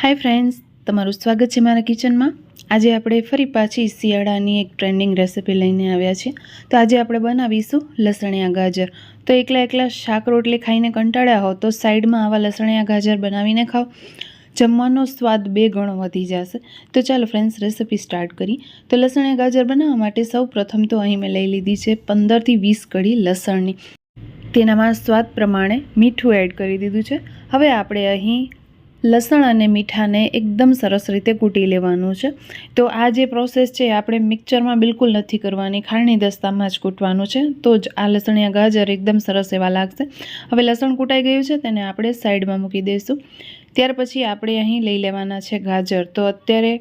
Hi friends તમારું સ્વાગત છે મારા કિચનમાં. આજે આપણે ફરી પાછી શિયાળાની એક ટ્રેન્ડિંગ રેસિપી લઈને આવ્યા છીએ. તો આજે આપણે બનાવીશું લસણિયા ગાજર. તો એકલા એકલા શાક રોટલી ખાઈને કંટાળ્યા હો તો સાઈડમાં આવા લસણિયા ગાજર બનાવીને ખાઓ. જમવાનો સ્વાદ બે ગણો વધી જશે. તો ચાલો ફ્રેન્ડ્સ રેસિપી સ્ટાર્ટ કરી તો લસણિયા ગાજર બનાવવા માટે સૌ પ્રથમ તો અહીં મેં લઈ લીધી છે પંદરથી વીસ કડી લસણની. તેનામાં સ્વાદ પ્રમાણે મીઠું એડ કરી દીધું છે. હવે આપણે અહીં લસણ અને મીઠાને એકદમ સરસ રીતે કૂટી લેવાનું છે. તો આ જે પ્રોસેસ છે આપણે મિક્સરમાં બિલકુલ નથી કરવાની, ખાંડની દસ્તામાં જ કૂટવાનું છે. તો જ આ લસણિયા ગાજર એકદમ સરસ એવા લાગશે. હવે લસણ કૂટાઈ ગયું છે તેને આપણે સાઈડમાં મૂકી દઈશું. ત્યાર પછી આપણે અહીં લઈ લેવાના છે ગાજર. તો અત્યારે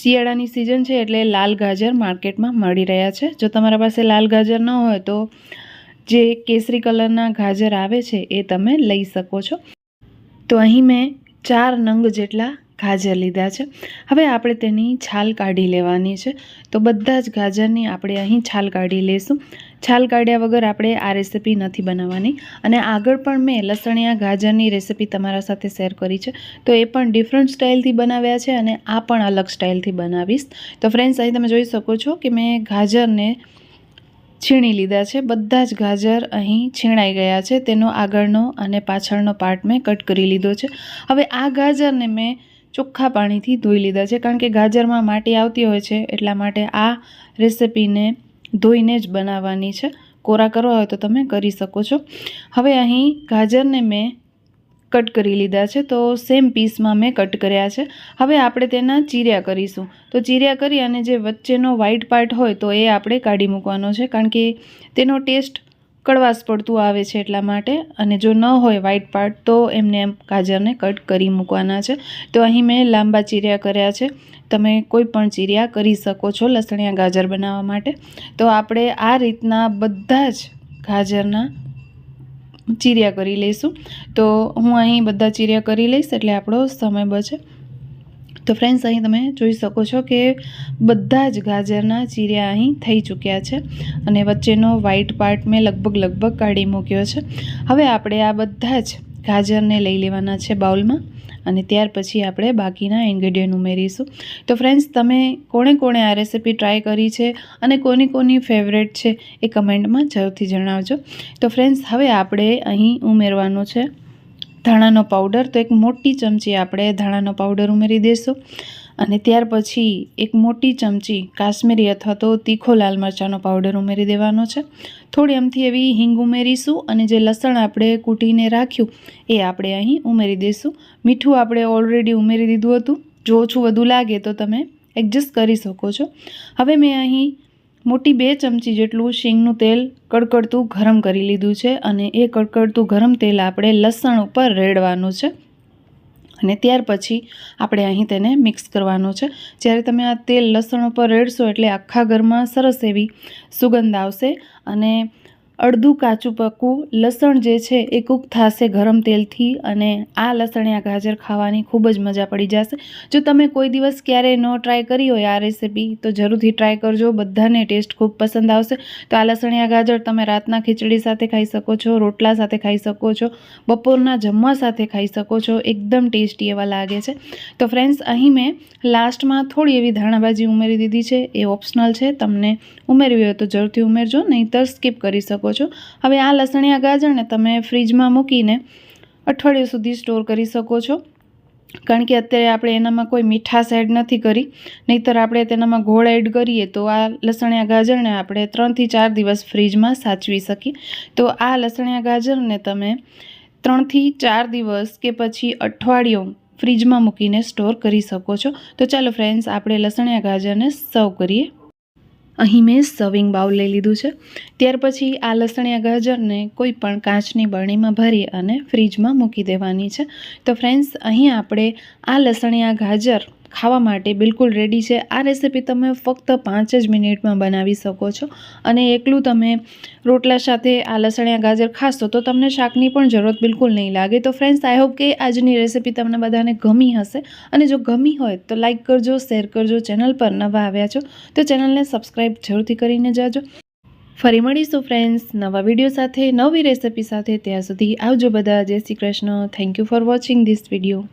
શિયાળાની સિઝન છે એટલે લાલ ગાજર માર્કેટમાં મળી રહ્યા છે. જો તમારા પાસે લાલ ગાજર ન હોય તો જે કેસરી કલરના ગાજર આવે છે એ તમે લઈ શકો છો. તો અહીં મેં ચાર નંગ જેટલા ગાજર લીધા છે. હવે આપણે તેની છાલ કાઢી લેવાની છે. તો બધા જ ગાજરની આપણે અહીં છાલ કાઢી લઈશું છાલ કાઢ્યા વગર આપણે આ રેસીપી નથી બનાવવાની. અને આગળ પણ મેં લસણિયા ગાજરની રેસીપી તમારા સાથે શેર કરી છે. તો એ પણ ડિફરન્ટ સ્ટાઇલથી બનાવ્યા છે અને આ પણ અલગ સ્ટાઇલથી બનાવીશ. તો ફ્રેન્ડ્સ અહીં તમે જોઈ શકો છો કે મેં ગાજરને છીણી લીધા છે. બધા જ ગાજર અહીં છીણાઈ ગયા છે. તેનો આગળનો અને પાછળનો પાર્ટ મેં કટ કરી લીધો છે. હવે આ ગાજરને મેં ચોખ્ખા પાણીથી ધોઈ લીધા છે કારણ કે ગાજરમાં માટી આવતી હોય છે એટલા માટે આ રેસિપીને ધોઈને જ બનાવવાની છે. કોરા કરવા હોય તો તમે કરી શકો છો. હવે અહીં ગાજરને મેં કટ કરી લીધા છે, તો સેમ પીસમાં મેં કટ કર્યા છે. હવે આપણે તેના ચીર્યા કરીશું. તો ચીર્યા કરી અને જે વચ્ચેનો વ્હાઈટ પાર્ટ હોય તો એ આપણે કાઢી મૂકવાનો છે, કારણ કે તેનો ટેસ્ટ કડવાશ પડતું આવે છે એટલા માટે. અને જો ન હોય વ્હાઈટ પાર્ટ તો એમને એમ ગાજરને કટ કરી મૂકવાના છે. તો અહીં મેં લાંબા ચીર્યા કર્યા છે. તમે કોઈ પણ ચીર્યા કરી શકો છો લસણિયા ગાજર બનાવવા માટે. તો આપણે આ રીતના બધા જ ગાજરના ચીર્યા કરી લઈશું. તો હું અહીં બધા ચીર્યા કરી લઈશ એટલે આપણો સમય બચે. તો ફ્રેન્ડ્સ અહીં તમે જોઈ શકો છો કે બધા જ ગાજરના ચીર્યા અહીં થઈ ચૂક્યા છે અને વચ્ચેનો વ્હાઈટ પાર્ટ મેં લગભગ લગભગ કાઢી મૂક્યો છે. હવે આપણે આ બધા જ ગાજરને લઈ લેવાના છે બાઉલમાં. અને ત્યાર પછી આપણે બાકીના ઇન્ગ્રેડિયન્ટ ઉમેરીશું. તો ફ્રેન્ડ્સ તમે કોણે કોણે આ રેસીપી ટ્રાય કરી છે અને કોની કોની ફેવરેટ છે એ કમેન્ટમાં જરૂરથી જણાવજો. તો ફ્રેન્ડ્સ હવે આપણે અહીં ઉમેરવાનું છે ધાણાનો પાવડર તો એક મોટી ચમચી આપણે ધાણાનો પાવડર ઉમેરી દઈશું. અને ત્યાર પછી એક મોટી ચમચી કાશ્મીરી અથવા તો તીખો લાલ મરચાંનો પાવડર ઉમેરી દેવાનો છે. થોડી એમથી એવી હિંગ ઉમેરીશું અને જે લસણ આપણે કૂટીને રાખ્યું, એ આપણે અહીં ઉમેરી દઈશું મીઠું આપણે ઓલરેડી ઉમેરી દીધું હતું. જો ઓછું વધુ લાગે તો તમે એડજસ્ટ કરી શકો છો. હવે મેં અહીં મોટી બે ચમચી જેટલું શીંગનું તેલ કડકડતું ગરમ કરી લીધું છે અને એ કડકડતું ગરમ તેલ આપણે લસણ ઉપર રેડવાનું છે. અને ત્યાર પછી આપણે અહીં તેને મિક્સ કરવાનું છે. જ્યારે તમે આ તેલ લસણ ઉપર રેડશો એટલે આખા ઘરમાં સરસ એવી સુગંધ આવશે અને અડધું કાચું પાકું લસણ જે છે એ કૂક થશે ગરમ તેલથી અને આ લસણિયા ગાજર ખાવાની ખૂબ જ મજા પડી જશે. જો તમે કોઈ દિવસ ક્યારેય ન ટ્રાય કરી હોય આ રેસીપી, તો જરૂરથી ટ્રાય કરજો. બધાને ટેસ્ટ ખૂબ પસંદ આવશે. તો આ લસણિયા ગાજર તમે રાતના ખીચડી સાથે ખાઈ શકો છો, રોટલા સાથે ખાઈ શકો છો, બપોરના જમવા સાથે ખાઈ શકો છો. એકદમ ટેસ્ટી એવા લાગે છે. તો ફ્રેન્ડ્સ, અહીં મેં લાસ્ટમાં થોડી એવી ધાણાભાજી ઉમેરી દીધી છે. એ ઓપ્શનલ છે. તમને ઉમેરવી હોય તો જરૂરથી ઉમેરજો, નહીંતર સ્કીપ કરી શકો શકો છો. હવે આ લસણિયા ગાજરને તમે ફ્રીજમાં મૂકીને અઠવાડિયું સુધી સ્ટોર કરી શકો છો. કારણ કે અત્યારે આપણે એનામાં કોઈ મીઠાશ એડ નથી કરી. નહીંતર આપણે તેનામાં ગોળ એડ કરીએ તો આ લસણિયા ગાજરને આપણે ત્રણથી ચાર દિવસ ફ્રીજમાં સાચવી શકીએ. તો આ લસણિયા ગાજરને તમે ત્રણથી ચાર દિવસ કે પછી અઠવાડિયું ફ્રીજમાં મૂકીને સ્ટોર કરી શકો છો. તો ચાલો ફ્રેન્ડ્સ, આપણે લસણિયા ગાજરને સર્વ કરીએ. અહીં મેં સવિંગ બાઉલ લઈ લીધું છે. ત્યાર પછી આ લસણિયા ગાજરને કોઈ પણ કાચની બરણીમાં ભરી અને ફ્રીજમાં મૂકી દેવાની છે. તો ફ્રેન્ડ્સ અહીં આપણે આ લસણિયા ગાજર ખાવા માટે બિલકુલ રેડી છે. આ રેસીપી તમે ફક્ત પાંચ જ મિનિટમાં બનાવી શકો છો અને એકલું તમે રોટલા સાથે આ લસણિયા ગાજર ખાશો તો તમને શાકની પણ જરૂરત બિલકુલ નહીં લાગે. તો ફ્રેન્ડ્સ આઈ હોપ કે આજની રેસીપી તમને બધાને ગમી હશે અને જો ગમી હોય તો લાઇક કરજો શેર કરજો ચેનલ પર નવા આવ્યા છો તો ચેનલને સબસ્ક્રાઈબ જરૂરથી કરીને જાજો. ફરી મળીશું ફ્રેન્ડ્સ નવા વીડિયો સાથે, નવી રેસીપી સાથે. ત્યાં સુધી આવજો બધા. Jay Shri Krishna. Thank you for watching this video